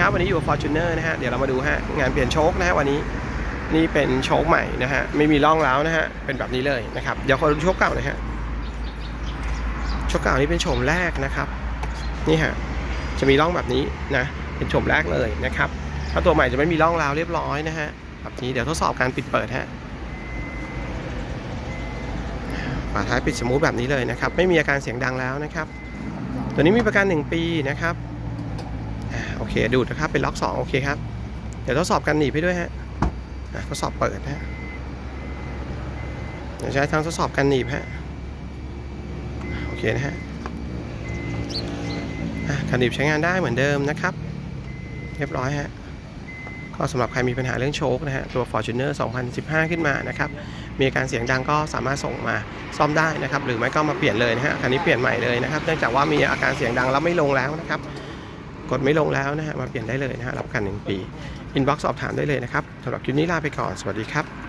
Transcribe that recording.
ครับ วันนี้อยู่กับ Fortuner นะฮะ เดี๋ยวเรามาดูฮะ งานเปลี่ยนโชคนะฮะวันนี้ นี่เป็นโชคใหม่นะฮะ ไม่มีร่องแล้วนะฮะ เป็นแบบนี้เลยนะครับ เดี๋ยวขอดูโชคเก่าหน่อยฮะ โชคเก่านี้เป็นโฉมแรกนะครับ นี่ฮะ จะมีร่องแบบนี้นะ เป็นโฉมแรกเลยนะครับ ถ้าตัวใหม่จะไม่มีร่องราวเรียบร้อยนะฮะ แบบนี้เดี๋ยวทดสอบการปิดเปิดฮะฝาท้ายปิดสมูทแบบนี้เลยนะครับ ไม่มีอาการเสียงดังแล้วนะครับ ตัวนี้มีประกัน 1 ปีนะครับ โอเคดูดนะครับเป็นล็อก 2 โอเคครับ เดี๋ยวทดสอบการหนีบให้ด้วยฮะทดสอบเปิดนะฮะเดี๋ยวใช้ทางทดสอบการหนีบฮะโอเคนะฮะการหนีบใช้งานได้เหมือนเดิมนะครับ เรียบร้อยฮะก็สำหรับใครมีปัญหาเรื่องโชคนะฮะตัว Fortuner 2015 ขึ้นมานะครับ มีอาการเสียงดังก็สามารถส่งมาซ่อมได้นะครับ หรือไม่ก็มาเปลี่ยนเลยนะฮะคันนี้เปลี่ยนใหม่เลยนะครับ เนื่องจากว่ามีอาการเสียงดังแล้วไม่ลงแล้วนะครับ กดไม่ลงแล้วนะฮะมาเปลี่ยนได้เลยนะฮะรับกัน 1 ปี อินบ็อกซ์สอบถามได้เลยนะครับสำหรับคลิปนี้ลาไปก่อนสวัสดีครับ